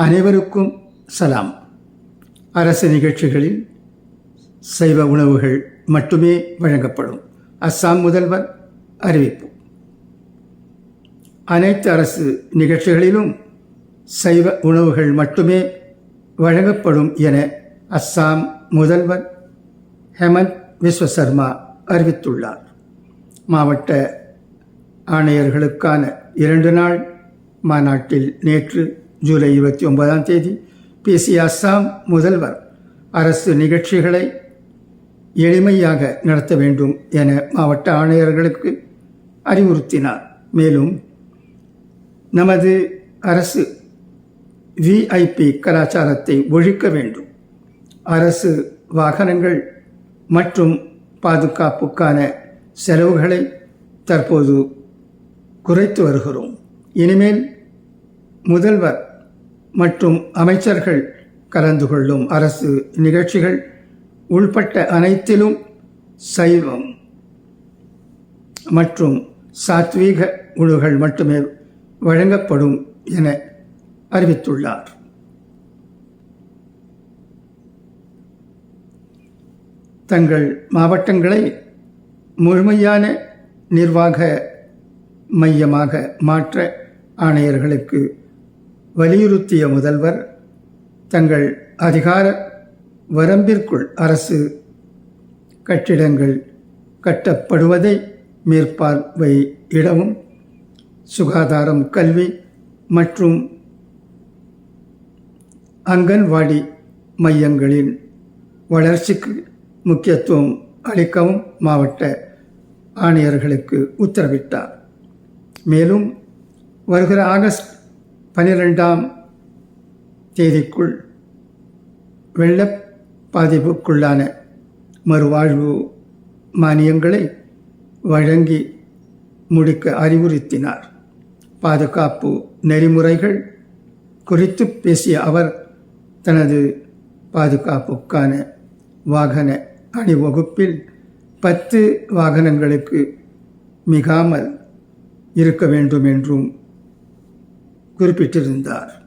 அனைவருக்கும் சலாம். அரசு நிகழ்ச்சிகளில் சைவ உணவுகள் மட்டுமே வழங்கப்படும். அஸ்ஸாம் முதல்வர் அறிவிப்பு. அனைத்து அரசு நிகழ்ச்சிகளிலும் சைவ உணவுகள் மட்டுமே வழங்கப்படும் என அஸ்ஸாம் முதல்வர் ஹெமந்த் விஸ்வ சர்மா அறிவித்துள்ளார். மாவட்ட ஆணையர்களுக்கான இரண்டு நாள் மாநாட்டில் நேற்று ஜூலை இருபத்தி ஒன்பதாம் தேதி பேசிய அஸ்ஸாம் முதல்வர் அரசு நிகழ்ச்சிகளை எளிமையாக நடத்த வேண்டும் என மாவட்ட ஆணையர்களுக்கு அறிவுறுத்தினார். மேலும் நமது அரசு விஐபி கலாச்சாரத்தை ஒழிக்க வேண்டும். அரசு வாகனங்கள் மற்றும் பாதுகாப்புக்கான செலவுகளை தற்போது குறைத்து வருகிறோம். இனிமேல் முதல்வர் மற்றும் அமைச்சர்கள் கலந்து கொள்ளும் அரசு நிகழ்ச்சிகள் உள்பட்ட அனைத்திலும் சைவம் மற்றும் சாத்வீக உணவுகள் மட்டுமே வழங்கப்படும் என அறிவித்துள்ளார். தங்கள் மாவட்டங்களை முழுமையான நிர்வாக மையமாக மாற்ற ஆணையர்களுக்கு வலியுறுத்திய முதல்வர் தங்கள் அதிகார வரம்பிற்குள் அரசு கட்டிடங்கள் கட்டப்படுவதை மேற்பார்வை இடவும் சுகாதாரம் கல்வி மற்றும் அங்கன்வாடி மையங்களின் வளர்ச்சிக்கு முக்கியத்துவம் அளிக்கவும் மாவட்ட ஆணையர்களுக்கு உத்தரவிட்டார். மேலும் வருகிற ஆகஸ்ட் பனிரெண்டாம் தேதிக்குள் வெள்ள பாதிப்புக்குள்ளான மறுவாழ்வு மானியங்களை வழங்கி முடிக்க அறிவுறுத்தினார். பாதுகாப்பு நெறிமுறைகள் குறித்து பேசிய அவர் தனது பாதுகாப்புக்கான வாகன அணிவகுப்பில் பத்து வாகனங்களுக்கு மிகாமல் இருக்க வேண்டும் என்றும் குறிப்பிட்டிருந்தார்.